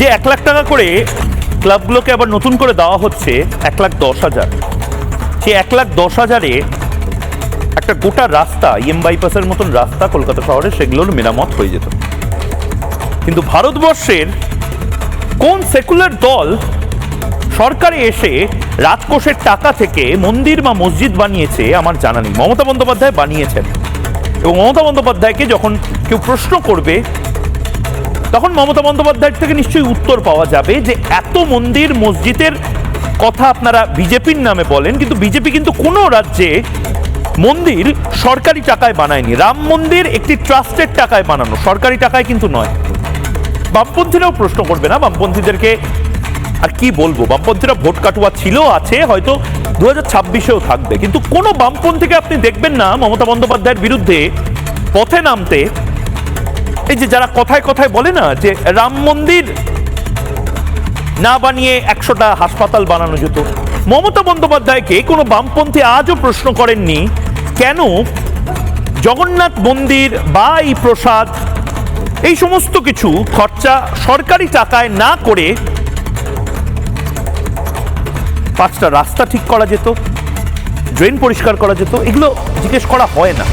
যে এক লাখ টাকা করে ক্লাবগুলোকে আবার নতুন করে দেওয়া হচ্ছে এক লাখ দশ হাজার। সে এক লাখ দশ হাজারে একটা গোটা রাস্তা ইএম বাইপাসের মতন রাস্তা কলকাতা শহরে, সেগুলোর মেরামত হয়ে যেত। কিন্তু ভারতবর্ষের কোন সেকুলার দল সরকারে এসে রাজকোষের টাকা থেকে মন্দির বা মসজিদ বানিয়েছে, আমার জানা নেই। মমতা বন্দ্যোপাধ্যায় বানিয়েছেন। এবং মমতা বন্দ্যোপাধ্যায়কে যখন কেউ প্রশ্ন করবে তখন মমতা বন্দ্যোপাধ্যায়ের থেকে নিশ্চয়ই উত্তর পাওয়া যাবে যে এত মন্দির মসজিদের কথা আপনারা বিজেপির নামে বলেন, কিন্তু বিজেপি কিন্তু কোনো রাজ্যে মন্দির সরকারি টাকায় বানায়নি। রাম মন্দির একটি ট্রাস্টের টাকায় বানানো, সরকারি টাকায় কিন্তু নয়। বামপন্থীরাও প্রশ্ন করবে না, বামপন্থীদেরকে আর কি বলব? বামপন্থীরা ভোট কাটুয়া ছিল, আছে, হয়তো দু হাজার ছাব্বিশেও থাকবে। কিন্তু কোনো বামপন্থীকে আপনি দেখবেন না মমতা বন্দ্যোপাধ্যায়ের বিরুদ্ধে পথে নামতে এই যে যারা কথায় কথায় বলে না যে রাম মন্দির না বানিয়ে একশোটা হাসপাতাল বানানো যেত, মমতা বন্দ্যোপাধ্যায়কে কোনো বামপন্থী আজও প্রশ্ন করেননি, কেন জগন্নাথ মন্দির বা এই প্রসাদ, এই সমস্ত কিছু খরচা সরকারি টাকায় না করে পাঁচটা রাস্তা ঠিক করা যেত, ড্রেন পরিষ্কার করা যেত, এগুলো জিজ্ঞেস করা হয় না।